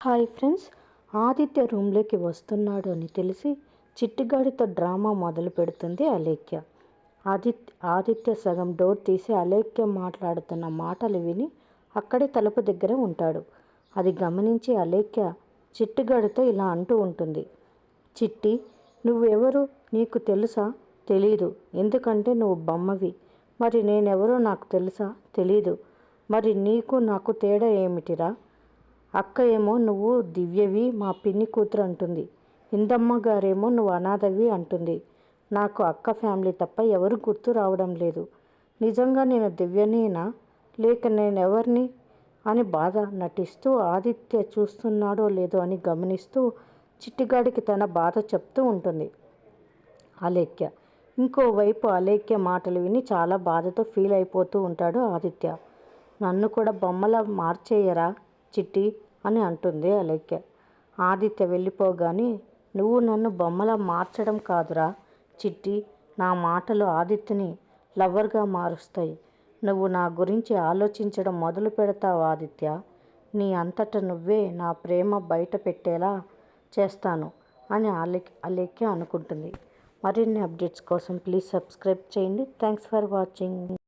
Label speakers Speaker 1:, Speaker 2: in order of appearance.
Speaker 1: Hi friends Aditya రూమ్లోకి వస్తున్నాడు అని తెలిసి చిట్టిగాడితో డ్రామా మొదలు పెడుతుంది అలేఖ్య. ఆదిత్య ఆదిత్య సగం డోర్ తీసి అలేఖ్య మాట్లాడుతున్న మాటలు విని అక్కడే తలుపు దగ్గర ఉంటాడు. అది గమనించి అలేఖ్య చిట్టిగాడితో ఇలా అంటూ ఉంటుంది. చిట్టి నువ్వెవరు? నీకు తెలుసా? తెలీదు. ఎందుకంటే నువ్వు బొమ్మవి. మరి నేనెవరో నాకు తెలుసా? తెలీదు. మరి నీకు నాకు తేడా ఏమిటిరా? అక్క ఏమో నువ్వు దివ్యవి మా పిన్ని కూతురు అంటుంది. ఇందమ్మ గారేమో నువ్వు అనాథవి అంటుంది. నాకు అక్క ఫ్యామిలీ తప్ప ఎవరు గుర్తు రావడం లేదు. నిజంగా నేను దివ్యనేనా? లేక నేనెవరిని? అని బాధ నటిస్తూ ఆదిత్య చూస్తున్నాడో లేదో అని గమనిస్తూ చిట్టిగాడికి తన బాధ చెప్తూ ఉంటుంది. అలేఖ్య. ఇంకోవైపు అలేఖ్య మాటలు విని చాలా బాధతో ఫీల్ అయిపోతూ ఉంటాడు ఆదిత్య. నన్ను కూడా బొమ్మలా మార్చేయరా? చిట్టి అని అంటుంది అలేఖ్య ఆదిత్య వెళ్ళిపోగానే నువ్వు నన్ను బొమ్మలా మార్చడం కాదురా చిట్టి. నా మాటలు ఆదిత్యని లవర్గా మారుస్తాయి. నువ్వు నా గురించి ఆలోచించడం మొదలు పెడతావు ఆదిత్య. నీ అంతట నువ్వే నా ప్రేమ బయట పెట్టేలా చేస్తాను అని అలే అలేఖ్య అనుకుంటుంది. మరిన్ని అప్డేట్స్ కోసం ప్లీజ్ సబ్స్క్రైబ్ చేయండి. Thanks for watching.